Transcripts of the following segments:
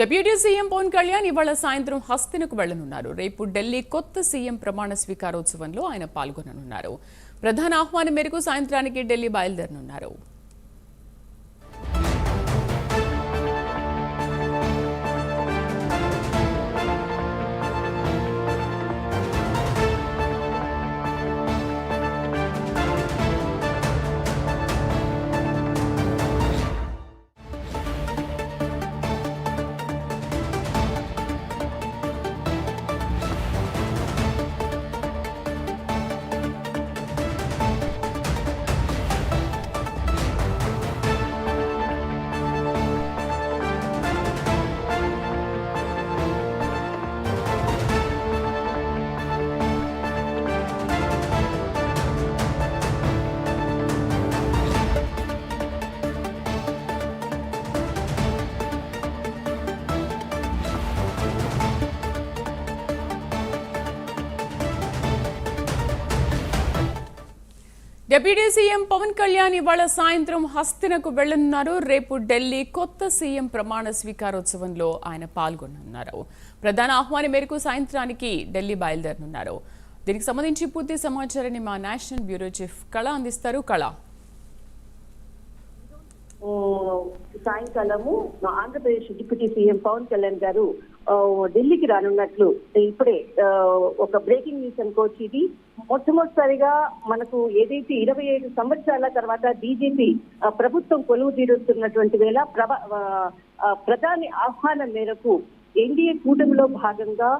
Deputy CM Pawan Kalyan ఇవాళ సాయంత్రం హస్తినకు వెళ్ళనున్నారు రేపు ఢిల్లీ కొత్త సీఎం ప్రమాణ స్వీకారోత్సవంలో ఆయన పాల్గొననున్నారు. ప్రధాన ఆహ్వానం మేరకు సాయంత్రానికి ఢిల్లీ బయలుదేరనున్నారు. డిప్యూటీ సీఎం పవన్ కళ్యాణ్ ఇవాళ సాయంత్రం హస్తినకు వెళ్ళనున్నారు రేపు ఢిల్లీ కొత్త సీఎం ప్రమాణ స్వీకారోత్సవంలో ఆయన పాల్గొనున్నారు ప్రధాన ఆహ్వానం మేరకు సాయంత్రానికి ఢిల్లీ బయలుదేరనున్నారు. దీనికి సంబంధించి పూర్తి సమాచారాన్ని మా నేషనల్ బ్యూరో చీఫ్ కళ అందిస్తారు. కళ. సాయంకాలము ఆంధ్రప్రదేశ్ డిప్యూటీ సీఎం పవన్ కళ్యాణ్ గారు ఢిల్లీకి రానున్నట్లు. ఇప్పుడే ఆ, ఒక బ్రేకింగ్ న్యూస్ అనుకోవచ్చు ఇది. మొట్టమొదటిసారిగా మనకు ఏదైతే ఇరవై ఐదు సంవత్సరాల తర్వాత బీజేపీ ప్రభుత్వం కొలువు తీరుస్తున్నటువంటి వేళ ప్రభ ప్రధాని ఆహ్వానం మేరకు ఎన్డీఏ కూటమిలో భాగంగా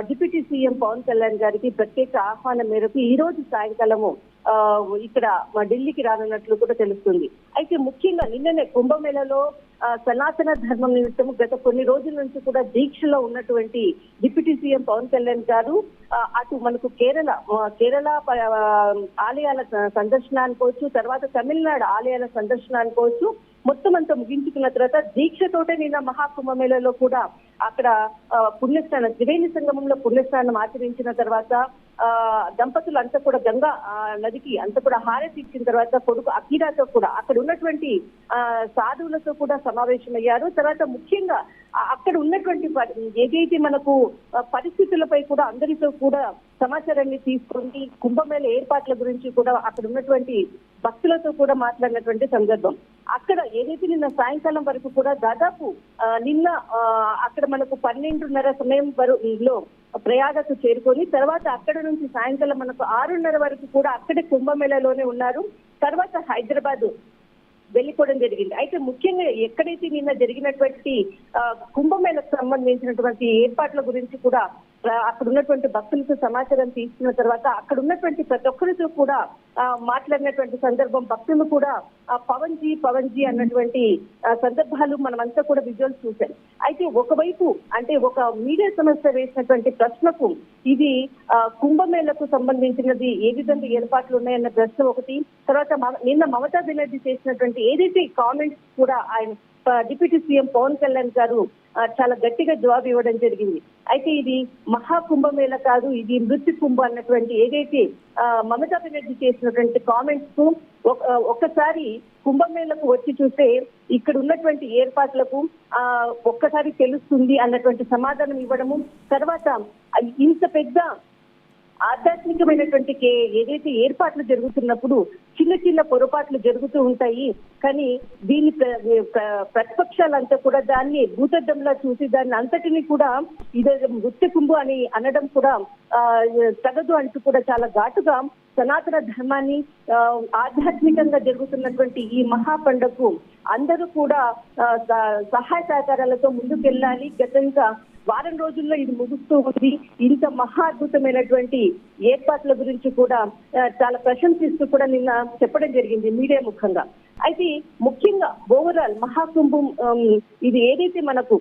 డిప్యూటీ సీఎం పవన్ కళ్యాణ్ గారికి ప్రత్యేక ఆహ్వానం మేరకు ఈ రోజు సాయంకాలము ఆ, ఇక్కడ మా ఢిల్లీకి రానున్నట్లు కూడా తెలుస్తుంది. అయితే ముఖ్యంగా నిన్ననే కుంభమేళలో సనాతన ధర్మం నిమిత్తం గత కొన్ని రోజుల నుంచి కూడా దీక్షలో ఉన్నటువంటి డిప్యూటీ సీఎం పవన్ కళ్యాణ్ గారు అటు మనకు కేరళ కేరళ ఆలయాల సందర్శన అనుకోవచ్చు తర్వాత తమిళనాడు ఆలయాల సందర్శన అనుకోవచ్చు మొత్తం అంతా ముగించుకున్న తర్వాత దీక్షతోటే నిన్న మహాకుంభమేళలో కూడా అక్కడ పుణ్యస్నానం త్రివేణి సంగమంలో పుణ్యస్నానం ఆచరించిన తర్వాత ఆ దంపతులు అంతా కూడా గంగా ఆ, నదికి అంతా కూడా హారతి ఇచ్చిన తర్వాత కొడుకు అకీరాతో కూడా అక్కడ ఉన్నటువంటి ఆ సాధువులతో కూడా సమావేశమయ్యారు. తర్వాత ముఖ్యంగా అక్కడ ఉన్నటువంటి ఏదైతే మనకు పరిస్థితులపై కూడా అందరితో కూడా సమాచారాన్ని తీసుకొని కుంభమేళ ఏర్పాట్ల గురించి కూడా అక్కడ ఉన్నటువంటి భక్తులతో కూడా మాట్లాడినటువంటి సందర్భం. అక్కడ ఏదైతే నిన్న సాయంకాలం వరకు కూడా దాదాపు నిన్న ఆ, అక్కడ మనకు పన్నెండున్నర సమయం వరకులో ప్రయాగకు చేరుకొని తర్వాత అక్కడ నుంచి సాయంకాలం మనకు ఆరున్నర వరకు కూడా అక్కడే కుంభమేళలోనే ఉన్నారు. తర్వాత హైదరాబాద్ వెళ్ళిపోవడం జరిగింది. అయితే ముఖ్యంగా ఎక్కడైతే నిన్న జరిగినటువంటి ఆ, కుంభమేళకు సంబంధించినటువంటి ఏర్పాట్ల గురించి కూడా అక్కడ ఉన్నటువంటి భక్తులతో సమాచారం తీసుకున్న తర్వాత అక్కడ ఉన్నటువంటి ప్రతి ఒక్కరితో కూడా ఆ, మాట్లాడినటువంటి సందర్భం భక్తులు కూడా ఆ, పవన్ జీ పవన్ జీ అన్నటువంటి సందర్భాలు మనమంతా కూడా విజువల్స్ చూసాం అయితే ఒకవైపు అంటే ఒక మీడియా సంస్థ వేసినటువంటి ప్రశ్నకు ఇది ఆ, కుంభమేళకు సంబంధించినది ఏ విధంగా ఏర్పాట్లు ఉన్నాయన్న ప్రశ్న ఒకటి తర్వాత నిన్న మమతా బెనర్జీ చేసినటువంటి ఏదైతే కామెంట్స్ కూడా ఆయన డిప్యూటీ సీఎం పవన్ కళ్యాణ్ గారు చాలా గట్టిగా జవాబు ఇవ్వడం జరిగింది. అయితే ఇది మహాకుంభమేళ కాదు ఇది మృత్యు కుంభ అన్నటువంటి ఏదైతే మమతా బెనర్జీ చేసినటువంటి కామెంట్స్కు ఒక్కసారి కుంభమేళకు వచ్చి చూస్తే ఇక్కడ ఉన్నటువంటి ఏర్పాట్లకు ఆ ఒక్కసారి తెలుస్తుంది అన్నటువంటి సమాధానం ఇవ్వడము తర్వాత ఇంత పెద్ద ఆధ్యాత్మికమైనటువంటి ఏదైతే ఏర్పాట్లు జరుగుతున్నప్పుడు చిన్న చిన్న పొరపాట్లు జరుగుతూ ఉంటాయి. కానీ దీని ప్ర- ప్రతిపక్షాలంతా కూడా దాన్ని భూతద్దంలా చూసి దాన్ని అంతటిని కూడా ఇదే మృత్యు కుంభు అని అనడం కూడా తగదు అంటూ కూడా చాలా ఘాటుగా సనాతన ధర్మాన్ని ఆధ్యాత్మికంగా జరుగుతున్నటువంటి ఈ మహాపండకు అందరూ కూడా స- సహాయ సహకారాలతో ముందుకెళ్ళాలి. గతంగా వారం రోజుల్లో ఇది ముగుస్తూ ఉంది. ఇంత మహా అద్భుతమైనటువంటి ఏర్పాట్ల గురించి కూడా చాలా ప్రశంసిస్తూ కూడా నిన్న చెప్పడం జరిగింది మీడియా ముఖంగా. అయితే ముఖ్యంగా ఓవరాల్ మహాకుంభం ఇది ఏదైతే మనకు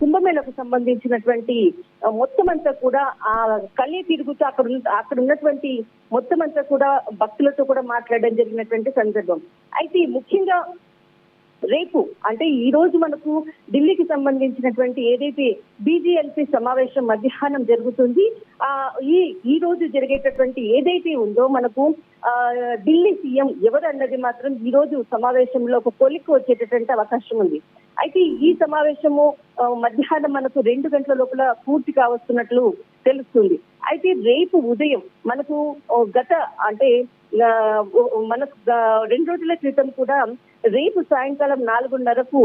కుంభమేళకు సంబంధించినటువంటి మొత్తం అంతా కూడా ఆ కళ్ళే తిరుగుతూ అక్కడ ఉన్న- అక్కడ ఉన్నటువంటి మొత్తం అంతా కూడా భక్తులతో కూడా మాట్లాడడం జరిగినటువంటి సందర్భం. అయితే ముఖ్యంగా రేపు అంటే ఈ రోజు మనకు ఢిల్లీకి సంబంధించినటువంటి ఏదైతే బీజేఎల్పీ సమావేశం మధ్యాహ్నం జరుగుతుంది ఆ ఈ ఈ రోజు జరిగేటటువంటి ఏదైతే ఉందో మనకు ఆ ఢిల్లీ సీఎం ఎవరు అన్నది మాత్రం ఈ రోజు సమావేశంలో ఒక కొలిక్కి వచ్చేటటువంటి అవకాశం ఉంది. అయితే ఈ సమావేశము మధ్యాహ్నం మనకు రెండు గంటల లోపల పూర్తి కావస్తున్నట్లు తెలుస్తుంది. అయితే రేపు ఉదయం మనకు గత అంటే మనకు రెండు రోజుల క్రితం కూడా రేపు సాయంకాలం నాలుగున్నరకు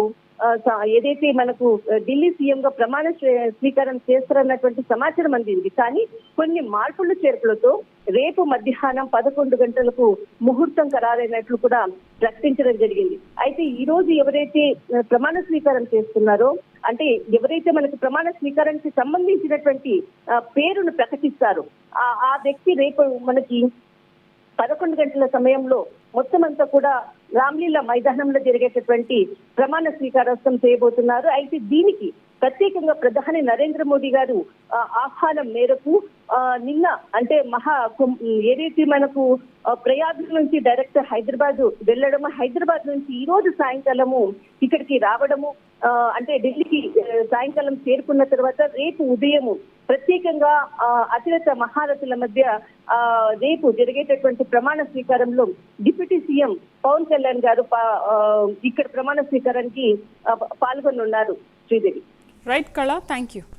ఏదైతే మనకు ఢిల్లీ సీఎం గా ప్రమాణ స్వీ- స్వీకారం చేస్తారన్నటువంటి సమాచారం అందింది. కానీ కొన్ని మార్పులు చేర్పులతో రేపు మధ్యాహ్నం పదకొండు గంటలకు ముహూర్తం ఖరారైనట్లు కూడా ప్రకటించడం జరిగింది. అయితే ఈ రోజు ఎవరైతే ప్రమాణ స్వీకారం చేస్తున్నారో అంటే ఎవరైతే మనకు ప్రమాణ స్వీకారానికి సంబంధించినటువంటి పేరును ప్రకటిస్తారు ఆ ఆ వ్యక్తి రేపు మనకి పదకొండు గంటల సమయంలో మొత్తం అంతా కూడా రామ్లీలా మైదానంలో జరిగేటటువంటి ప్రమాణ స్వీకారోత్సవం చేయబోతున్నారు. అయితే దీనికి ప్రత్యేకంగా ప్రధాని నరేంద్ర మోదీ గారు ఆ, ఆహ్వానం మేరకు ఆ, నిన్న అంటే మహా ఏదైతే మనకు ఆ, ప్రయాగ్ నుంచి డైరెక్ట్ హైదరాబాద్ వెళ్ళడము హైదరాబాద్ నుంచి ఈ రోజు సాయంకాలము ఇక్కడికి రావడము అంటే ఢిల్లీకి సాయంకాలం చేరుకున్న తర్వాత రేపు ఉదయము ప్రత్యేకంగా ఆ, అతిరథ మహారథుల మధ్య ఆ, రేపు జరిగేటటువంటి ప్రమాణ స్వీకారంలో డిప్యూటీ సీఎం పవన్ కళ్యాణ్ గారు ఇక్కడ ప్రమాణ స్వీకారానికి పాల్గొనున్నారు Sridevi. Right, Kala? Thank you.